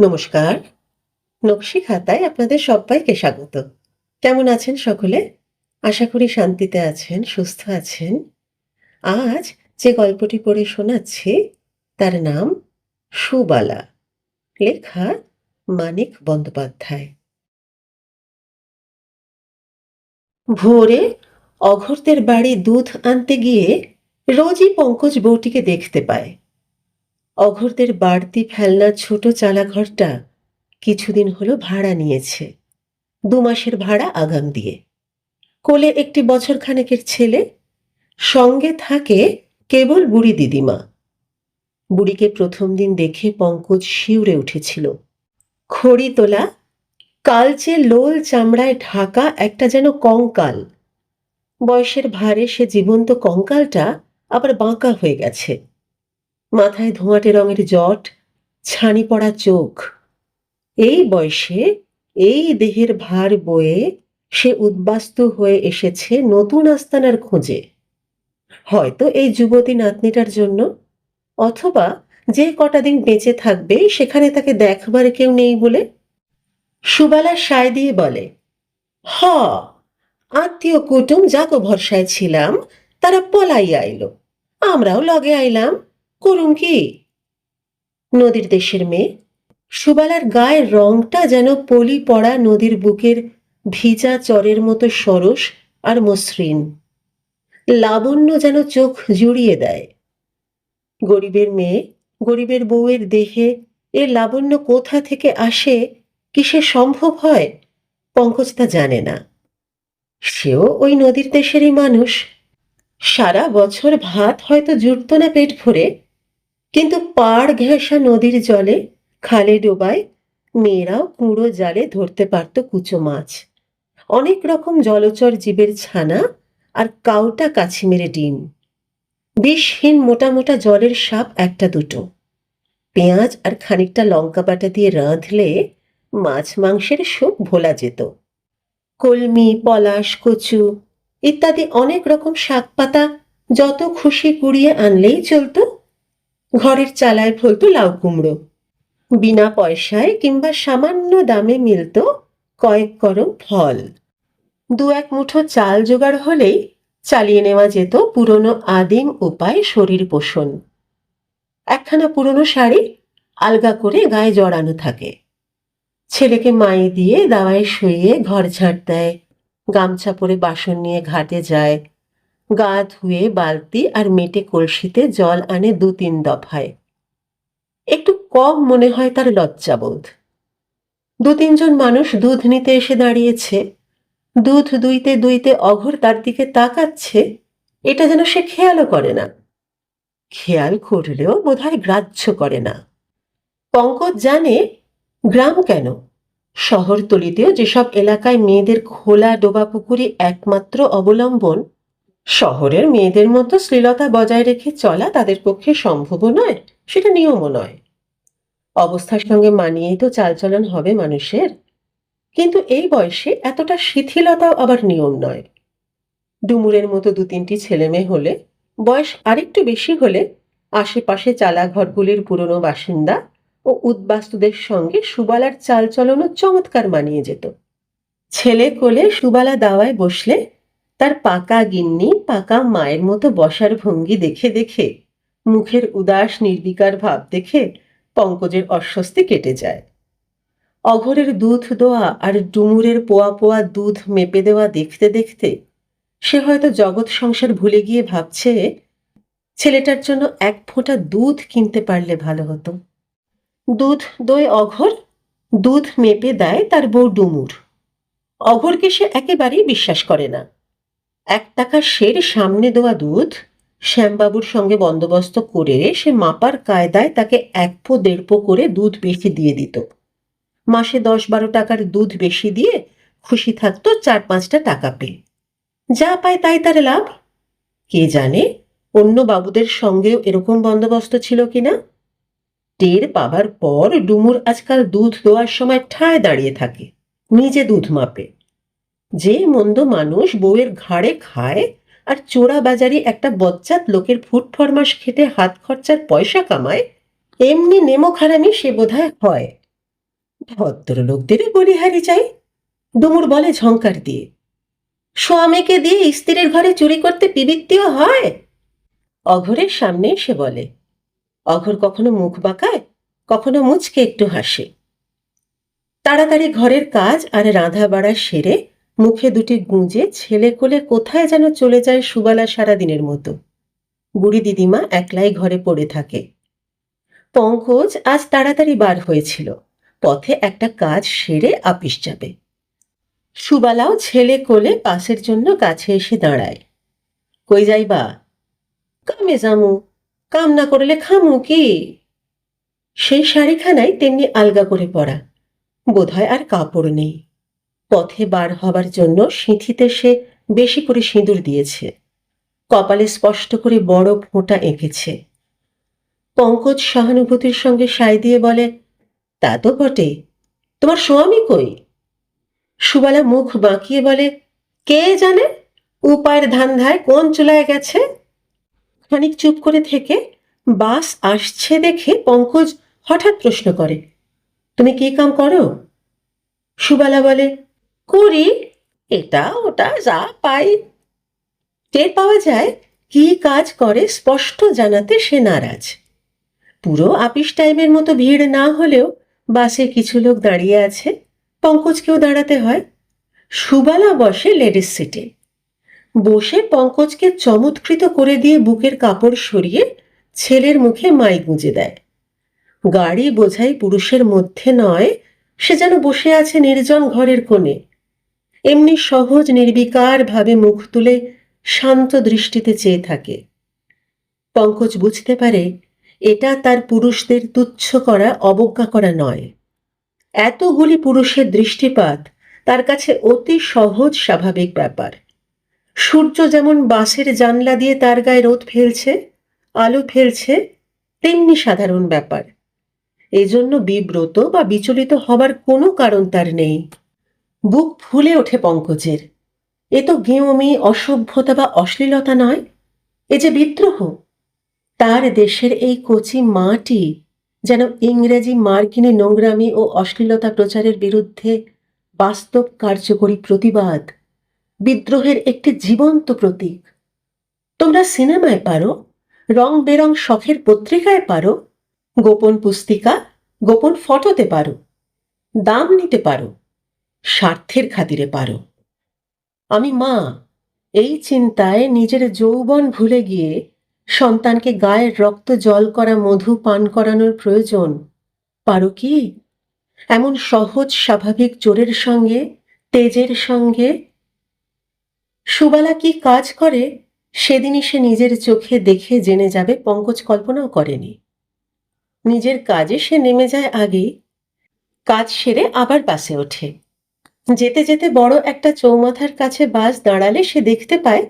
নমস্কার। নকশি খাতায় আপনাদের সবাইকে স্বাগত। কেমন আছেন সকলে? আশা করি শান্তিতে আছেন, সুস্থ আছেন। আজ যে গল্পটি পড়ে শোনাচ্ছি, তার নাম সুবালা। লেখা মানিক বন্দ্যোপাধ্যায়। ভোরে অঘর্তের বাড়ি দুধ আনতে গিয়ে রোজই পঙ্কজ বউটিকে দেখতে পায়। অঘরদের বাড়তি ফেলনার ছোট চালাঘরটা কিছুদিন হলো ভাড়া নিয়েছে। দু মাসের ভাড়া আগাম দিয়ে। কোলে একটি বছর খানেকের ছেলে, সঙ্গে থাকে কেবল বুড়ি দিদিমা। বুড়িকে প্রথম দিন দেখে পঙ্কজ শিউরে উঠেছিল। খড়ি তোলা, কালচে লোল চামড়ায় ঢাকা একটা যেন কঙ্কাল। বয়সের ভারে সে জীবন্ত কঙ্কালটা আবার বাঁকা হয়ে গেছে। মাথায় ধোঁয়াটে রঙের জট, ছানি পড়া চোখ। এই বয়সে, এই দেহের ভার বয়ে সে উদ্বাস্তু হয়ে এসেছে নতুন আস্তানার খোঁজে। হয়তো এই যুবতী নাতনিটার জন্য, অথবা যে কটা দিন বেঁচে থাকবে সেখানে তাকে দেখবার কেউ নেই বলে? সুবালা সায় দিয়ে বলে, হ, আত্মীয় কুটুম যাকো ভরসায় ছিলাম, তারা পলাইয়া আইলো। আমরাও লগে আইলাম। করুন কি? নদীর দেশের মেয়ে, সুবালার গায়ের রংটা যেন পলি পড়া নদীর বুকের ভিজা চরের মতো সরস আর মসৃণ। লাবণ্য যেন চোখ জুড়িয়ে দেয়। গরিবের মেয়ে, গরিবের বউয়ের দেহে এ লাবণ্য কোথা থেকে আসে, কিসে সম্ভব হয় পঙ্কজ তা জানে না। সেও ওই নদীর দেশেরই মানুষ। সারা বছর ভাত হয়তো জুটত না পেট ভরে কিন্তু পাড় ঘেঁষা নদীর জলে খালে ডোবায় মেয়েরাও কুঁড়ো জালে ধরতে পারত কুচো মাছ। অনেক রকম জলচর জীবের ছানা আর কাউটা কাছিমেরে ডিম। বিষহীন মোটা মোটা জলের সাপ একটা দুটো। পেঁয়াজ আর খানিকটা লঙ্কা বাটা দিয়ে রাঁধলে মাছ মাংসের সুখ ভোলা যেত। কলমি, পলাশ, কচু ইত্যাদি অনেক রকম শাক পাতা যত খুশি কুড়িয়ে আনলেই চলতো। ঘরের চালায় ফলত লাউ কুমড়ো। বিনা পয়সায় কিংবা সামান্য দামে মিলত কয়েক করম ফল। দু এক মুঠো চাল জোগাড় হলেই চালিয়ে নেওয়া যেত পুরনো আদিম উপায় শরীর পোষণ। একখানা পুরনো শাড়ি আলগা করে গায়ে জড়ানো থাকে। ছেলেকে মায়ে দিয়ে দাওয়ায় শুয়ে ঘর ঝাঁট দেয়, গামছা পরে বাসন নিয়ে ঘাটে যায় গা ধুয়ে বালতি আর মেটে কলসিতে জল আনে দু তিন দফায়। একটু কম মনে হয় তার লজ্জাবোধ। দু তিনজন মানুষ দুধ নিতে এসে দাঁড়িয়েছে। দুধ দুইতে দুইতে অঘর তার দিকে তাকাচ্ছে। এটা যেন সে খেয়ালও করে না। খেয়াল করলেও বোধহয় গ্রাহ্য করে না। পঙ্কজ জানে গ্রাম কেন? শহরতলিতেও যেসব এলাকায় মেয়েদের খোলা ডোবা পুকুরি একমাত্র অবলম্বন শহরের মেয়েদের মতো শ্লীলতা বজায় রেখে চলা তাদের পক্ষে সম্ভবও নয়, সেটা নিয়মও নয়। অবস্থার সঙ্গে মানিয়েই তো চালচলন হবে মানুষের। কিন্তু এই বয়সে এতটা শিথিলতাও আবার নিয়ম নয়। ডুমুরের মতো দু তিনটি ছেলে মেয়ে হলে, বয়স আরেকটু বেশি হলে আশেপাশে চালা ঘরগুলির পুরনো বাসিন্দা ও উদ্বাস্তুদের সঙ্গে সুবালার চালচলনও চমৎকার মানিয়ে যেত। ছেলে কোলে সুবালা দাওয়ায় বসলে তার পাকা গিন্নি, পাকা মায়ের মতো বসার ভঙ্গি দেখে দেখে, মুখের উদাস নির্বিকার ভাব দেখে পঙ্কজের অস্বস্তি কেটে যায়। অঘরের দুধ দোয়া আর ডুমুরের পোয়া পোয়া দুধ মেপে দেওয়া দেখতে দেখতে, সে হয়তো জগৎ সংসার ভুলে গিয়ে ভাবছে, ছেলেটার জন্য এক ফোঁটা দুধ কিনতে পারলে ভালো হতো। দুধ দই অঘর, দুধ মেপে দেয় তার বউ ডুমুর। অঘরকে সে একেবারেই বিশ্বাস করে না। এক টাকা সের সামনে দেওয়া দুধ শ্যামবাবুর সঙ্গে বন্দোবস্ত করে সে মাপার কায়দায় তাকে এক পো, দেড় পো করে দুধ বেশি দিয়ে দিত। মাসে দশ বারো টাকার দুধ বেশি দিয়ে খুশি থাকতো চার পাঁচটা টাকা পেয়ে। যা পায় তাই তার লাভ। কে জানে অন্য বাবুদের সঙ্গেও এরকম বন্দোবস্ত ছিল কিনা? টের পাবার পর ডুমুর আজকাল দুধ দেওয়ার সময় ঠায় দাঁড়িয়ে থাকে, নিজে দুধ মাপে। যে মন্দ মানুষ বউয়ের ঘাড়ে খায় আর চোরা বাজারি একটা বচ্চাত লোকের ফুট ফরমাস খেটে হাত খরচার পয়সা কামায়, এমনি নেমো খারামি সে বোধহয় হয়। ভদ্রলোকদেরই বলিহারি চাই, ডুমুর বলে ঝঙ্কার দিয়ে। স্বামীকে দিয়ে স্ত্রীর ঘরে চুরি করতে পিবিত্তিও হয়? অঘরের সামনে সে বলে, অঘর কখনো মুখ বাঁকায়, কখনো মুচকে একটু হাসে। তাড়াতাড়ি ঘরের কাজ আর রাঁধা বাড়া সেরে মুখে দুটি গুঁজে ছেলে কোলে কোথায় যেন চলে যায় সুবালা সারাদিনের মতো। বুড়ি দিদিমা একলাই ঘরে পড়ে থাকে। পঙ্কজ আজ তাড়াতাড়ি বার হয়েছিল। পথে একটা কাজ সেরে আপিস যাবে। সুবালাও ছেলে কোলে পাশের জন্য কাছে এসে দাঁড়ায়। কই যাইবা কামে যামু। কাম না করলে খামু কি? সেই শাড়িখানায় তেমনি আলগা করে পরা বোধহয় আর কাপড় নেই। পথে বার হবার জন্য সিঁথিতে সে বেশি করে সিঁদুর দিয়েছে। কপালে স্পষ্ট করে বড় ফোঁটা এঁকেছে। পঙ্কজ সহানুভূতির সঙ্গে সায় দিয়ে বলে, তা তো বটে। তোমার স্বামী কই? সুবালা মুখ বাঁকিয়ে বলে, কে জানে? উপায়ের ধান্ধায় কোন চুলায় গেছে? খানিক চুপ করে থেকে বাস আসছে দেখে পঙ্কজ হঠাৎ প্রশ্ন করে, তুমি কি কাম করো? সুবালা বলে করি, এটা ওটা যা পাই। টের পাওয়া যায়, কি কাজ করে স্পষ্ট জানাতে সে নারাজ। পুরো আপিস টাইমের মতো ভিড় না হলেও বাসে কিছু লোক দাঁড়িয়ে আছে, পঙ্কজকেও দাঁড়াতে হয়। সুবালা বসে লেডিস সিটে। বসে পঙ্কজকে চমৎকৃত করে দিয়ে বুকের কাপড় সরিয়ে ছেলের মুখে মাই গুঁজে দেয়। গাড়ি বোঝাই পুরুষের মধ্যে নয়, সে যেন বসে আছে নির্জন ঘরের কোণে। এমনি সহজ নির্বিকার ভাবে মুখ তুলে শান্ত দৃষ্টিতে চেয়ে থাকে। পঙ্কজ বুঝতে পারে, এটা তার পুরুষদের তুচ্ছ করা, অবজ্ঞা করা নয়। এতগুলি পুরুষের দৃষ্টিপাত তার কাছে অতি সহজ, স্বাভাবিক ব্যাপার। সূর্য যেমন বাসের জানলা দিয়ে তার গায়ে রোদ ফেলছে, আলো ফেলছে, তেমনি সাধারণ ব্যাপার। এজন্য বিব্রত বা বিচলিত হবার কোনো কারণ তার নেই। বুক ফুলে ওঠে পঙ্কজের। এ তো গেঁয়মি অসভ্যতা বা অশ্লীলতা নয়, এ যে বিদ্রোহ। তার দেশের এই কচি মাটি যেন ইংরেজি মার্কিনী নোংরামি ও অশ্লীলতা প্রচারের বিরুদ্ধে বাস্তব কার্যকরী প্রতিবাদ, বিদ্রোহের একটি জীবন্ত প্রতীক। তোমরা সিনেমায় পারো রং বেরং শখের পত্রিকায় পারো, গোপন পুস্তিকা, গোপন ফটোতে পারো, দাম নিতে পারো। স্বার্থের খাতিরে পারো। আমি মা, এই চিন্তায় নিজের যৌবন ভুলে গিয়ে সন্তানকে গায়ের রক্ত জল করা, মধু পান করানোর প্রয়োজন, পারো কি? এমন সহজ, স্বাভাবিক জোরের সঙ্গে, তেজের সঙ্গে? সুবালা কি কাজ করে? সেদিনই সে নিজের চোখে দেখে জেনে যাবে, পঙ্কজ কল্পনাও করেনি। নিজের কাজে সে নেমে যায় আগে, কাজ সেরে আবার বাসে ওঠে। যেতে যেতে বড় একটা চৌমাথার কাছে বাস দাঁড়ালে সে দেখতে পায়,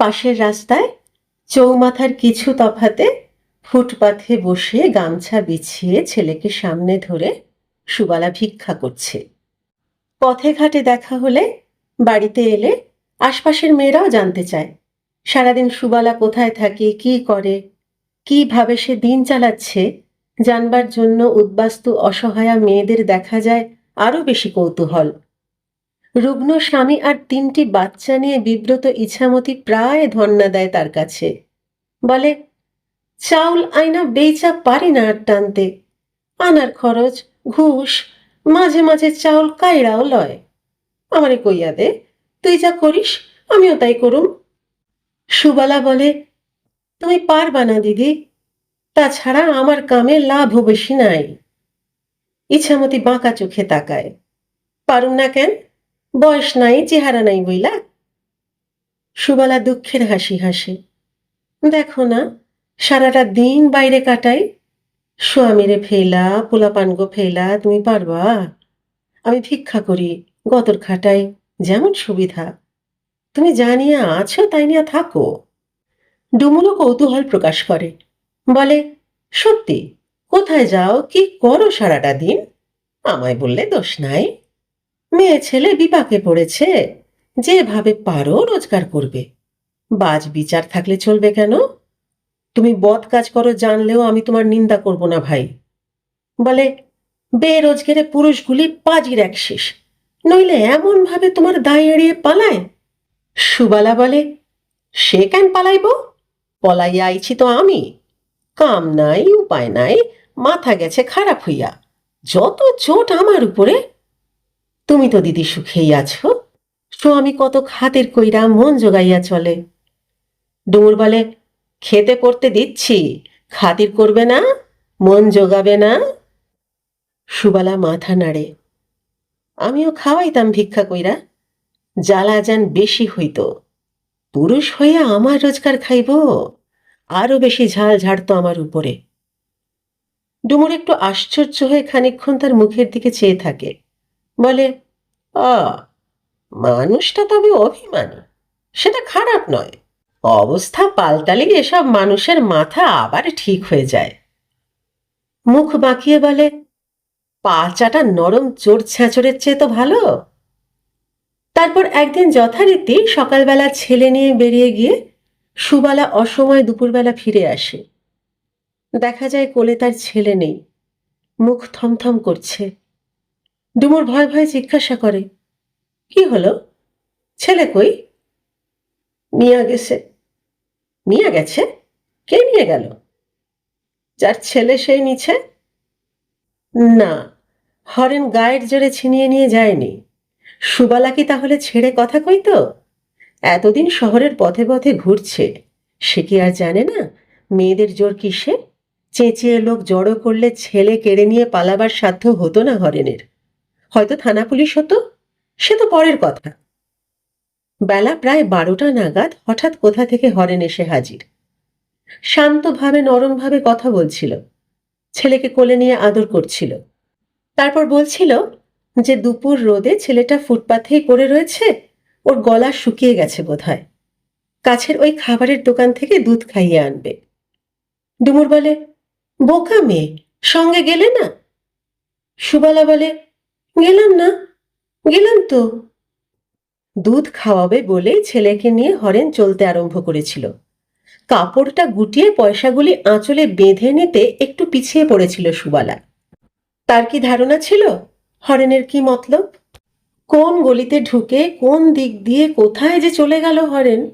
পাশের রাস্তায় চৌমাথার কিছু তফাতে ফুটপাথে বসে গামছা বিছিয়ে ছেলেকে সামনে ধরে সুবালা ভিক্ষা করছে। পথে ঘাটে দেখা হলে বাড়িতে এলে আশপাশের মেয়েরাও জানতে চায়, সারাদিন সুবালা কোথায় থাকে, কি করে, কীভাবে সে দিন চালাচ্ছে, জানবার জন্য উদ্বাস্তু অসহায়া মেয়েদের দেখা যায় আরও বেশি কৌতূহল। রুগ্ন স্বামী আর তিনটি বাচ্চা নিয়ে বিব্রত ইছামতি প্রায় ধন্না দেয় তার কাছে। বলে, চাউল আইনা বেচা পারি না আর টানতে। আনার খরচ, ঘুষ, মাঝে মাঝে চাউল কায়রাও লয়। আমারে কইয়া দে, তুই যা করিস, আমিও তাই করুম। সুবালা বলে, তুমি পারবা না দিদি। তাছাড়া আমার কামে লাভ বেশি নাই। ইছামতি বাঁকা চোখে তাকায়। পারুম না কেন? বয়স নাই, চেহারা নাই বইলা। সুবালা দুঃখের হাসি হাসে। দেখো না, সারাটা দিন বাইরে কাটাই। স্বামীরে ফেলা পোলাপানগো ফেলা, তুমি পারবা? আমি ভিক্ষা করি গতর খাটাই, যেমন সুবিধা। তুমি জানিয়া আছো, তাই নিয়ে থাকো। ডুমুলো কৌতূহল প্রকাশ করে। বলে, সত্যি, কোথায় যাও, কি করো সারাটা দিন? আমায় বললে দোষ নাই। মেয়ে ছেলে বিপাকে পড়েছে। যেভাবে পারো রোজগার করবে। বাজ বিচার থাকলে চলবে কেন? তুমি বদ কাজ করো, জানলেও আমি তোমার নিন্দা করব না ভাই। বলে, বেরোজগারে পুরুষগুলি পাজির এক শেষ। নইলে এমন ভাবে তোমার দায় এড়িয়ে পালায়? সুবালা বলে, সে কেন পালাইব? পলাইয়া আইছি তো আমি। কাম নাই, উপায় নাই, মাথা গেছে খারাপ হইয়া। যত চোট আমার উপরে তুমি তো দিদি সুখেই আছো। স্বামী কত খাতের কইরা মন জোগাইয়া চলে। ডুমুর বলে, খেতে পড়তে দিচ্ছি, খাতির করবে না, মন জোগাবে না। সুবালা মাথা নাড়ে। আমিও খাওয়াইতাম ভিক্ষা কইরা, জ্বালা যান বেশি হইত। পুরুষ হইয়া আমার রোজগার খাইব, আরও বেশি ঝাল ঝাড়তো আমার উপরে। ডুমুর একটু আশ্চর্য হয়ে খানিকক্ষণ তার মুখের দিকে চেয়ে থাকে। বলে, আ, মানুষটা তবে অভিমানী। সেটা খারাপ নয়। অবস্থা পাল্টালে এসব মানুষের মাথা আবার ঠিক হয়ে যায়। মুখ বাঁকিয়ে বলে পাচাটা নরম চোর ছ্যাঁচড়ের চেয়ে তো ভালো? তারপর একদিন যথারীতি সকালবেলা ছেলে নিয়ে বেরিয়ে গিয়ে সুবালা অসময় দুপুরবেলা ফিরে আসে। দেখা যায় কোলে তার ছেলে নেই। মুখ থমথম করছে। ডুমুর ভয় ভয়ে জিজ্ঞাসা করে, কি হলো? ছেলে কই? নিয়ে গেছে। নিয়ে গেছে? কে নিয়ে গেল? যার ছেলে সেই নিচে? না, হরেন গায়ের জোরে ছিনিয়ে নিয়ে যায়নি। সুবালা কি তাহলে ছেড়ে কথা কই তো? এতদিন শহরের পথে পথে ঘুরছে। সে কি আর জানে না, মেয়েদের জোর কিসে? চেঁচিয়ে লোক জড়ো করলে ছেলে কেড়ে নিয়ে পালাবার সাধ্য হতো না হরেনের। হয়তো থানা পুলিশ হতো? সে তো পরের কথা। বেলা প্রায় বারোটা নাগাদ হঠাৎ কোথা থেকে হরেন এসে হাজির। শান্তভাবে, নরমভাবে কথা বলছিল। ছেলেকে কোলে নিয়ে আদর করছিল। তারপর বলছিল যে দুপুর রোদে ছেলেটা ফুটপাথেই পড়ে রয়েছে, ওর গলা শুকিয়ে গেছে বোধহয়। কাছের ওই খাবারের দোকান থেকে দুধ খাইয়ে আনবে। ডুমুর বলে, বোকা মেয়ে, সঙ্গে গেলে না? সুবালা বলে গেলাম না, গেলাম তো। দুধ খাওয়াবে বলে ছেলেকে নিয়ে হরেন চলতে আরম্ভ করেছিল। কাপড়টা গুটিয়ে পয়সাগুলি আঁচলে বেঁধে নিতে একটু পিছিয়ে পড়েছিল সুবালা। তার কি ধারণা ছিল? হরেনের কি মতলব? কোন গলিতে ঢুকে কোন দিক দিয়ে কোথায় যে চলে গেল হরেন?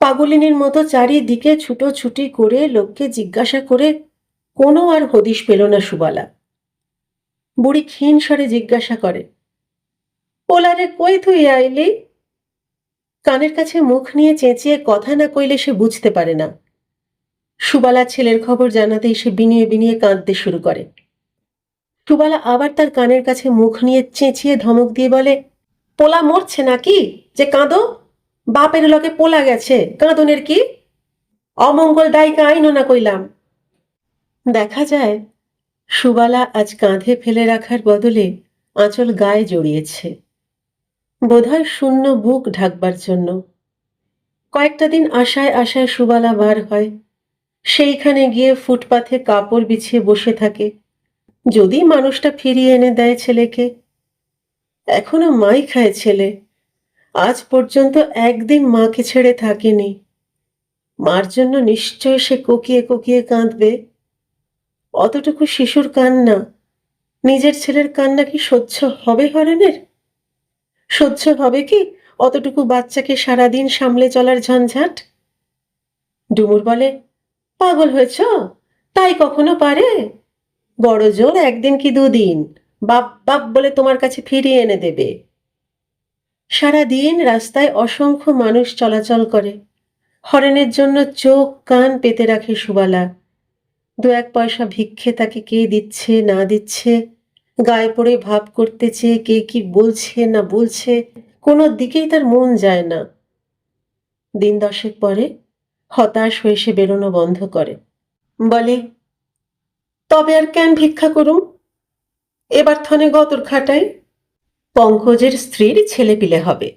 পাগলিনীর মতো চারিদিকে ছুটোছুটি করে লোককে জিজ্ঞাসা করে কোনো আর হদিশ পেল না সুবালা। বুড়ি ক্ষীণ স্বরে জিজ্ঞাসা করে, পোলারে কই তুই আইলি? কানের কাছে মুখ নিয়ে চেঁচিয়ে কথা না কইলে সে বুঝতে পারে না। সুবালা ছেলের খবর জানাতেই সে বিনিয়ে বিনিয়ে কাঁদতে শুরু করে। সুবালা আবার তার কানের কাছে মুখ নিয়ে চেঁচিয়ে ধমক দিয়ে বলে, পোলা মরছে নাকি? যে কাঁদো? বাপের লগে পোলা গেছে, কাঁদনের কি? অমঙ্গল দায়িকা আইনো না কইলাম। দেখা যায় সুবালা আজ কাঁধে ফেলে রাখার বদলে আঁচল গায়ে জড়িয়েছে। বোধহয় শূন্য বুক ঢাকবার জন্য। কয়েকটা দিন আশায় আশায় সুবালা বার হয়। সেইখানে গিয়ে ফুটপাথে কাপড় বিছিয়ে বসে থাকে। যদি মানুষটা ফিরিয়ে এনে দেয় ছেলেকে। এখনও মাই খায় ছেলে। আজ পর্যন্ত একদিন মাকে ছেড়ে থাকেনি। মার জন্য নিশ্চয় সে কোকিয়ে কোকিয়ে কাঁদবে। অতটুকু শিশুর কান্না। নিজের ছেলের কান্না কি সহ্য হবে হরেনের সহ্য হবে কি অতটুকু বাচ্চাকে সারাদিন সামলে চলার ঝঞ্ঝাট? ডুমুর বলে, পাগল হয়েছ? তাই কখনো পারে? বড় জোর একদিন কি দুদিন? বাপ বাপ বলে তোমার কাছে ফিরিয়ে এনে দেবে। সারাদিন রাস্তায় অসংখ্য মানুষ চলাচল করে। হরেনের জন্য চোখ, কান পেতে রাখে সুবালা। দু এক পয়সা ভিক্ষে তাকে কে দিচ্ছে, না দিচ্ছে? গায়ে পড়ে ভাব করতে চেয়ে কে কি বলছে, না বলছে? কোনো দিকেই তার মন যায় না। দিন দশেক পরে হতাশ হয়ে সে বেরোনো বন্ধ করে। বলে, তবে আর কেন ভিক্ষা করুম? এবার থনে গতর খাটাই। পঙ্কজের স্ত্রীর ছেলে পিলে হবে।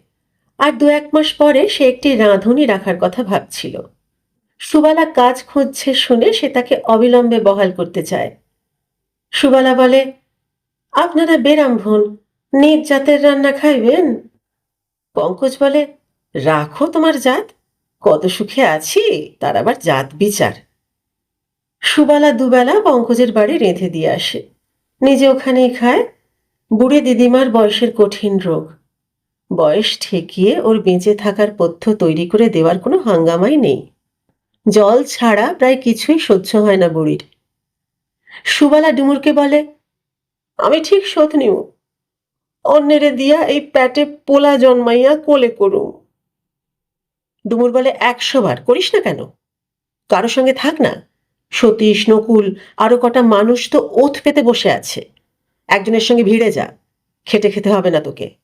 আর দু এক মাস পরে সে একটি রাঁধুনি রাখার কথা ভাবছিল। সুবালা কাজ খুঁজছে শুনে সে তাকে অবিলম্বে বহাল করতে চায়। সুবালা বলে, আপনারা বেরামভন নিজ জাতের রান্না খাইবেন? পঙ্কজ বলে, রাখো তোমার জাত, কত সুখে আছি, তার আবার জাত বিচার। সুবালা দুবেলা পঙ্কজের বাড়ি রেঁধে দিয়ে আসে। নিজে ওখানেই খায়, বুড়ি দিদিমার বয়সের কঠিন রোগ। বয়স ঠেকিয়ে ওর বেঁচে থাকার পথ্য তৈরি করে দেওয়ার কোনো হাঙ্গামাই নেই। জল ছাড়া প্রায় কিছুই সহ্য হয় না বুড়ির। সুবালা ডুমুরকে বলে, আমি ঠিক শোধ নিউ অন্যেরে দিয়া এই প্যাটে পোলা জন্মাইয়া কোলে করুম। ডুমুর বলে, একশো বার করিস না কেন? কারও সঙ্গে থাক না। সতীশ, নকুল, আরও কটা মানুষ তো ওথ পেতে বসে আছে। একজনের সঙ্গে ভিড়ে যা, খেটে খেতে হবে না তোকে।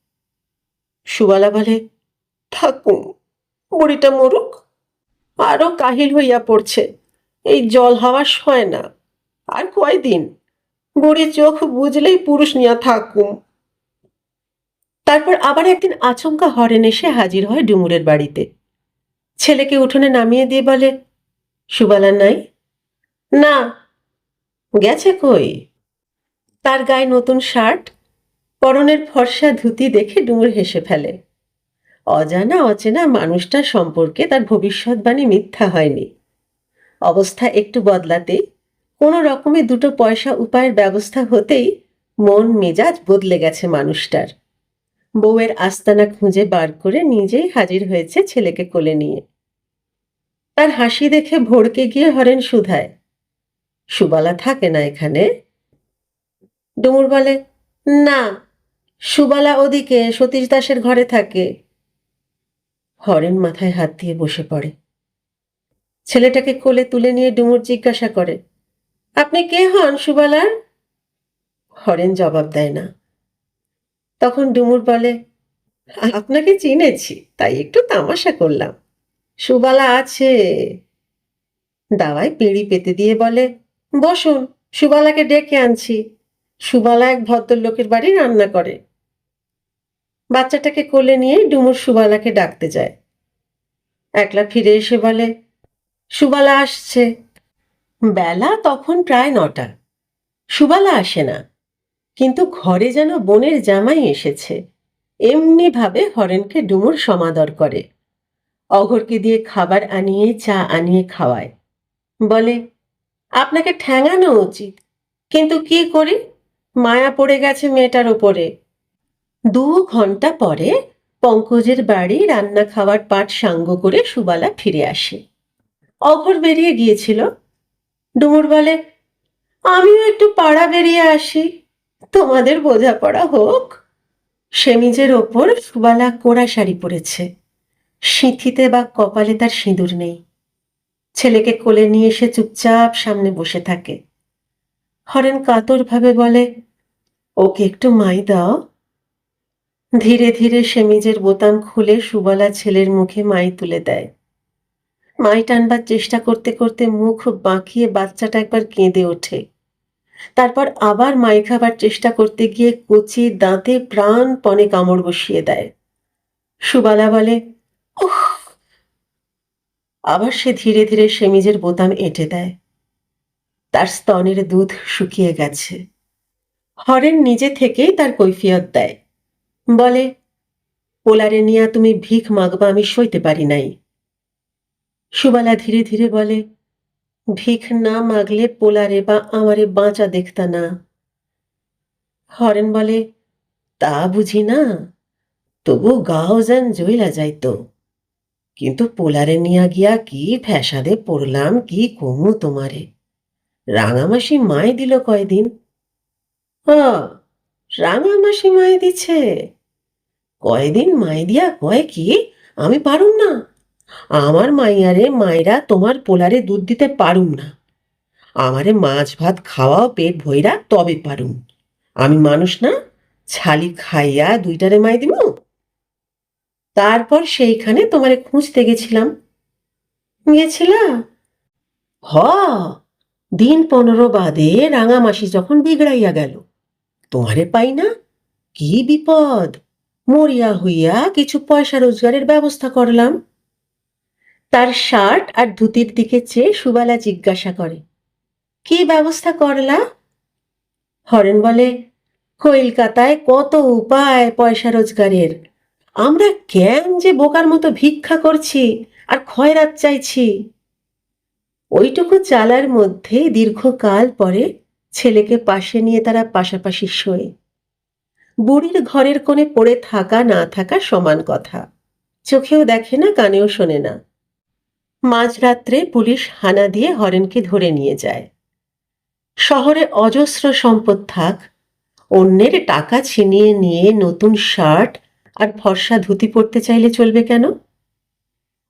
সুবালা বলে, থাকুম, বুড়িটা মরুক। আরও কাহিল হইয়া পড়ছে। এই জল হাওয়া সয় না। আর কয়দিন? বুড়ি চোখ বুঝলেই পুরুষ নিয়া থাকুম। তারপর আবার একদিন আচমকা হরেন এসে হাজির হয় ডুমুরের বাড়িতে। ছেলেকে উঠোনে নামিয়ে দিয়ে বলে, সুবালা নাই? না। গেছে কই? তার গায়ে নতুন শার্ট, পরনের ফর্সা ধুতি দেখে ডুমুর হেসে ফেলে। অজানা অচেনা মানুষটা সম্পর্কে তার ভবিষ্যৎবাণী মিথ্যা হয়নি। অবস্থা একটু বদলাতেই কোনো রকমে দুটো পয়সা উপায়ের ব্যবস্থা হতেই মন মেজাজ বদলে গেছে মানুষটার। বউয়ের আস্তানা খুঁজে বার করে নিজেই হাজির হয়েছে ছেলেকে কোলে নিয়ে। তার হাসি দেখে ভড়কে গিয়ে হরেন সুধায়। সুবালা থাকে না এখানে? ডুমুর বলে, না, সুবালা ওদিকে, সতীশ দাসের ঘরে থাকে। হরেন মাথায় হাত দিয়ে বসে পড়ে। ছেলেটাকে কোলে তুলে নিয়ে ডুমুর জিজ্ঞাসা করে, আপনি কে হন, সুবালার? হরেন জবাব দেয় না। তখন ডুমুর বলে, আপনাকে চিনেছি, তাই একটু তামাশা করলাম। সুবালা আছে। দাওয়ায় পিঁড়ি পেতে দিয়ে বলে, বসুন, সুবালাকে ডেকে আনছি। সুবালা এক ভদ্রলোকের বাড়ি রান্না করে। বাচ্চাটাকে কোলে নিয়ে ডুমুর সুবালাকে ডাকতে যায়। একলা ফিরে এসে বলে, সুবালা আসছে। বেলা তখন প্রায় নটা। সুবালা আসে না, কিন্তু ঘরে যেন বোনের জামাই এসেছে। এমনি ভাবে হরেনকে ডুমুর সমাদর করে। অঘরকে দিয়ে খাবার আনিয়ে, চা আনিয়ে খাওয়ায়। বলে, আপনাকে ঠ্যাঙানো উচিত, কিন্তু কি করি? মায়া পড়ে গেছে মেয়েটার ওপরে দু ঘণ্টা পরে পঙ্কজের বাড়ি রান্না খাওয়ার পাট সাঙ্গ করে সুবালা ফিরে আসে। অঘর বেরিয়ে গিয়েছিল। ডুমুর বলে আমিও একটু পাড়া বেরিয়ে আসি। তোমাদের বোঝাপড়া হোক। সেমিজের ওপর সুবালা কোড়া শাড়ি পরেছে। সিঁথিতে বা কপালে তার সিঁদুর নেই। ছেলেকে কোলে নিয়ে এসে চুপচাপ সামনে বসে থাকে। হরেন কাতরভাবে বলে, ওকে একটু মাই দাও। ধীরে ধীরে সেমিজের বোতাম খুলে সুবালা ছেলের মুখে মাই তুলে দেয়। মাই টানবার চেষ্টা করতে করতে মুখ বাঁকিয়ে বাচ্চাটা একবার কেঁদে ওঠে। তারপর আবার মাই খাবার চেষ্টা করতে গিয়ে কচি দাঁতে প্রাণপণে কামড় বসিয়ে দেয়। সুবালা বলে, উহ! আবার সে ধীরে ধীরে সেমিজের বোতাম এঁটে দেয়। তার স্তনের দুধ শুকিয়ে গেছে। হরেন নিজে থেকেই তার কৈফিয়ত দেয়। বলে, পোলারে নিয়া তুমি ভিখ মাগবা, আমি সইতে পারি নাই। সুবালা ধীরে ধীরে বলে, ভিখ না মাগলে পোলারে বা আমারে বাঁচা দেখতা না। হরেন বলে, তা বুঝি না, তবু গাও যেন জইলা যাইতো। কিন্তু পোলারে নিয়া গিয়া কি ফ্যাসাদে পড়লাম, কি কমু তোমারে। রাঙামাসি মাই দিল কয়দিন। হ রাঙামাসি মাই দিছে কয়দিন মাই দিয়া কয় কি আমি পারুম না। আমার মাইয়ারে মায়েরা তোমার পোলারে দুধ দিতে পারুম না। আমারে মাছ ভাত খাওয়াও পেট ভইরা তবে পারুম। আমি মানুষ না, ছালি খাইয়া দুইটারে মাই দিব তারপর সেইখানে তোমারে খুঁজতে গেছিলাম। গেছিলা? হ, দিন পনেরো বাদে রাঙামাসি যখন বিগড়াইয়া গেল। তোমারে পাই না? কি বিপদ? মরিয়া হইয়া কিছু পয়সা রোজগারের ব্যবস্থা করলাম। তার শার্ট আর ধুতির দিকে চেয়ে সুবালা জিজ্ঞাসা করে, কি ব্যবস্থা করলা? হরেন বলে, কলকাতায় কত উপায় পয়সা রোজগারের। আমরা কেন যে বোকার মতো ভিক্ষা করছি আর খয়রাত চাইছি? ওইটুকু চালার মধ্যে দীর্ঘকাল পরে ছেলেকে পাশে নিয়ে তারা পাশাপাশি শোয়। বুড়ির ঘরের কোণে পড়ে থাকা না থাকা সমান কথা। চোখেও দেখে না, কানেও শোনে না। মাঝরাত্রে পুলিশ হানা দিয়ে হরেনকে ধরে নিয়ে যায়। শহরে অজস্র সম্পদ থাক, অন্যের টাকা ছিনিয়ে নিয়ে নতুন শার্ট আর ফর্সা ধুতি পরতে চাইলে চলবে কেন?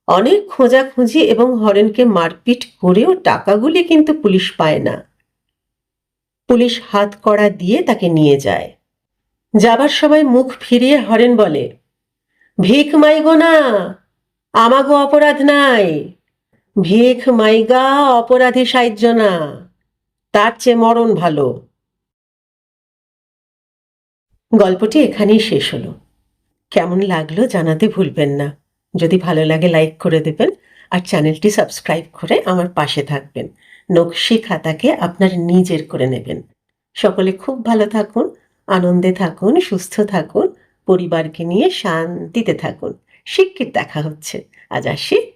অনেক খোঁজাখুঁজি এবং হরেনকে মারপিট করেও টাকাগুলি কিন্তু পুলিশ পায় না। পুলিশ হাত কড়া দিয়ে তাকে নিয়ে যায়। যাবার সময় মুখ ফিরিয়ে হরেন বলে, ভিক মাইগো না, আমাগো অপরাধ নাই। ভিক মাইগা অপরাধী সাহায্য না, তার চেয়ে মরণ ভালো। গল্পটি এখানেই শেষ হলো। কেমন লাগল জানাতে ভুলবেন না। যদি ভালো লাগে, লাইক করে দেবেন আর চ্যানেলটি সাবস্ক্রাইব করে আমার পাশে থাকবেন। নকশি খাতাকে আপনার নিজের করে নেবেন। সকলে খুব ভালো থাকুন, আনন্দে থাকুন, সুস্থ থাকুন, পরিবারকে নিয়ে শান্তিতে থাকুন। শিক্ষিত দেখা হচ্ছে। আজ আসি।